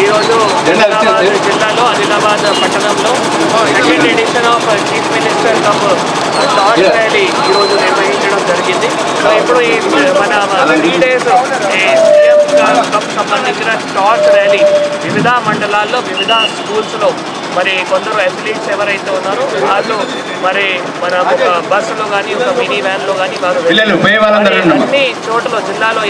ఈరోజు జిల్లాలో ఆదిలాబాద్ పట్టణంలో second edition of chief minister cup torch rally ఈరోజు నిర్వహించడం జరిగింది. సో ఇప్పుడు ఈ మన త్రీ డేస్ సీఎం కప్ సంబంధించిన టార్చ్ ర్యాలీ వివిధ మండలాల్లో వివిధ స్కూల్స్లో మరి కొందరు అథ్లీట్స్ ఎవరైతే ఉన్నారో వాళ్ళు మరి మన ఒక బస్సులో కానీ ఒక మినీ వ్యాన్లో కానీ వారు. అన్ని చోట్ల జిల్లాలో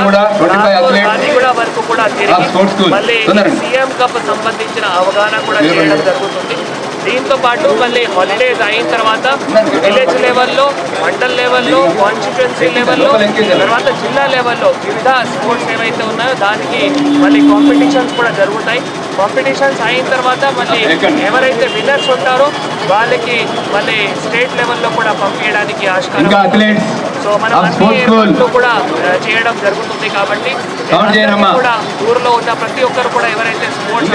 కూడా 25 athletes. కాచిగూడ వరకు కూడా తిరిగి. మళ్ళీ. సీఎం కప్ సంబంధించిన అవగాహన కూడా చేయడం జరుగుతుంది దీంతో పాటు మళ్ళీ హాలిడేస్ అయిన తర్వాత విలేజ్ లెవెల్లో మండల్ లెవెల్లో కాన్స్టిట్యున్సీ లెవెల్లో తర్వాత జిల్లా లెవెల్లో వివిధ స్పోర్ట్స్ ఏవైతే ఉన్నాయో దానికి మళ్ళీ కాంపిటీషన్స్ కూడా జరుగుతాయి కాంపిటీషన్స్ అయిన తర్వాత మళ్ళీ ఎవరైతే విన్నర్స్ ఉంటారో వాళ్ళకి మళ్ళీ స్టేట్ లెవెల్లో కూడా పంపించడానికి ఆస్కారం సో మనం అన్ని కూడా చేయడం జరుగుతుంది కాబట్టి కూడా ఊర్లో ఉన్న ప్రతి ఒక్కరు కూడా ఎవరైతే స్పోర్ట్స్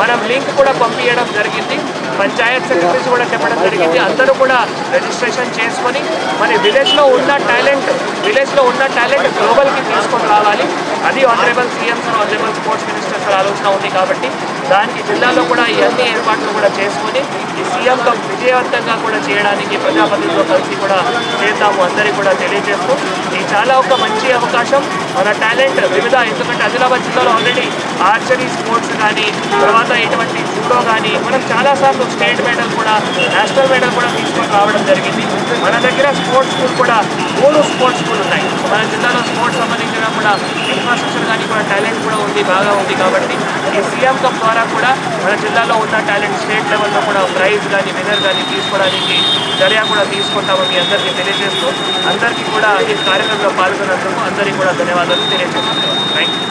మనం లింక్ కూడా పంపించడం జరిగింది. పంచాయత్ సెక్రటరీస్ కూడా చెప్పడం జరిగింది. అందరూ కూడా రిజిస్ట్రేషన్ చేసుకొని మరి విలేజ్లో ఉన్న టాలెంట్ విలేజ్లో ఉన్న టాలెంట్ గ్లోబల్కి తీసుకొని రావాలి. అది honourable CM sir honourable sports minister sir ఆలోచన ఉంది కాబట్టి దానికి జిల్లాలో కూడా ఈ అన్ని ఏర్పాట్లు కూడా చేసుకొని ఈ సీఎం కప్ విజయవంతంగా కూడా చేయడానికి ప్రజాపతితో కలిసి కూడా చేద్దాము అందరికీ కూడా తెలియజేస్తూ ఇది చాలా ఒక మంచి అవకాశం. మన టాలెంట్ వివిధ ఎందుకంటే ఆదిలాబాద్ జిల్లాలో ఆల్రెడీ ఆర్చరీ స్పోర్ట్స్ కానీ తర్వాత ఇటువంటి కానీ మనం చాలాసార్లు స్టేట్ మెడల్ కూడా నేషనల్ మెడల్ కూడా తీసుకొని రావడం జరిగింది. మన దగ్గర స్పోర్ట్స్ స్కూల్ కూడా మూడు స్పోర్ట్స్ స్కూల్ ఉన్నాయి. మన జిల్లాలో స్పోర్ట్స్ సంబంధించిన కూడా ఇన్ఫ్రాస్ట్రక్చర్ కానీ కూడా టాలెంట్ కూడా ఉంది బాగా ఉంది కాబట్టి ఈ సీఎం కప్ ద్వారా కూడా మన జిల్లాలో ఉన్న టాలెంట్ స్టేట్ లెవెల్లో కూడా ప్రైజ్ కానీ విన్నర్ కానీ తీసుకోవడానికి చర్య కూడా తీసుకుంటామని అందరికీ తెలియజేస్తూ అందరికీ కూడా ఈ కార్యక్రమంలో పాల్గొన్నందుకు అందరికీ కూడా ధన్యవాదాలు తెలియజేస్తున్నాను. Thank you